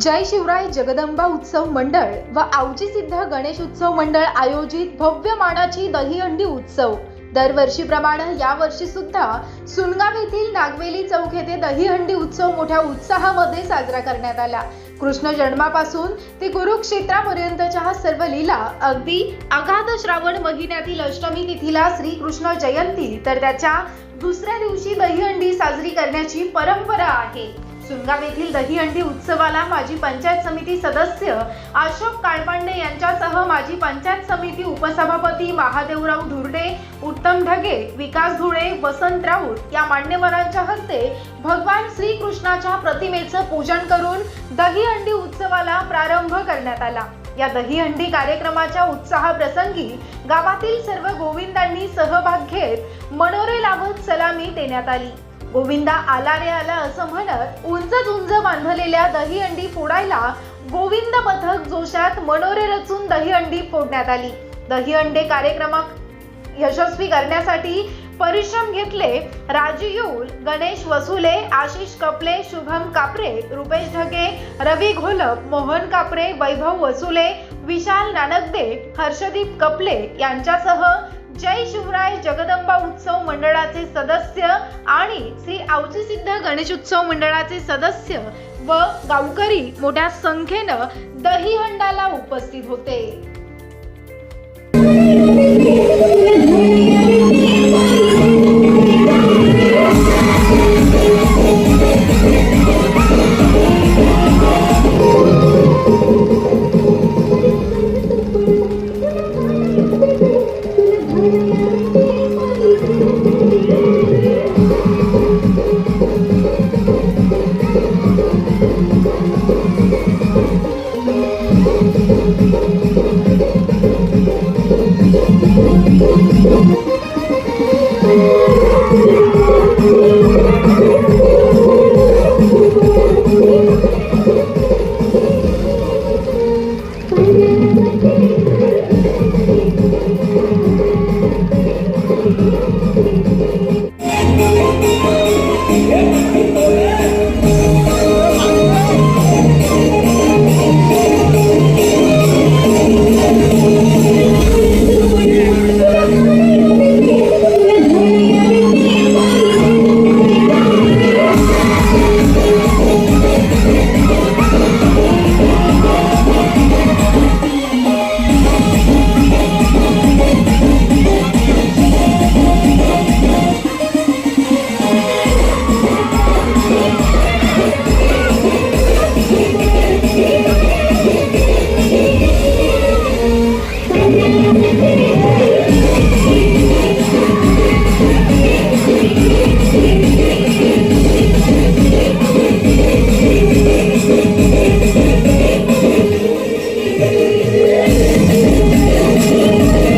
जय शिवराय जगदंबा उत्सव मंडळ व आवजी सिद्ध गणेश उत्सव मंडळ आयोजित भव्य मानाची दहीहंडी उत्सव. दरवर्षीप्रमाणे यावर्षी सुद्धा सुनगाव येथील नागवेली चौक येथे दहीहंडी उत्सव मोठ्या उत्साहामध्ये साजरा करण्यात आला. कृष्ण जन्मापासून ते कुरुक्षेत्रापर्यंतच्या सर्व लीला अगदी अगाध श्रावण महिन्यातील अष्टमी तिथीला श्रीकृष्ण जयंती तर त्याच्या दुसऱ्या दिवशी दहीहंडी साजरी करण्याची परंपरा आहे. सुनगाव येथील दहीहंडी उत्सवाला माजी पंचायत समिती सदस्य अशोक काळपांडे यांच्यासह माजी पंचायत समिती उपसभापती महादेवराव धुर्डे उत्तम ढगे विकास धुळे वसंत राऊत या मान्यवरांच्या हस्ते भगवान श्रीकृष्णाच्या प्रतिमेचं पूजन करून दहीहंडी उत्सवाला प्रारंभ करण्यात आला. या दहीहंडी कार्यक्रमाच्या उत्साहाप्रसंगी गावातील सर्व गोविंदांनी सहभाग घेत मनोरे लावत सलामी देण्यात आली. गोविंदा आला रे आला असं म्हणत उंच उंच बांधलेल्या दही अंडी फोडायला गोविंद पथक जोशात मनोरे रचून दही अंडी फोडण्यात आली. दही अंडे कार्यक्रमात यशस्वी करण्यासाठी परिश्रम घेतले राजू येऊल गणेश वसुले आशिष कपले शुभम कापरे रुपेश ढगे रवी घोलप मोहन कापरे वैभव वसुले विशाल नानकदे हर्षदीप कपले यांच्यासह जगदंबा उत्सव मंडळाचे सदस्य आणि श्री आवची सिद्ध गणेश उत्सव मंडळाचे सदस्य व गावकरी मोठ्या संख्येनं दहीहंडाला उपस्थित होते. Thank you.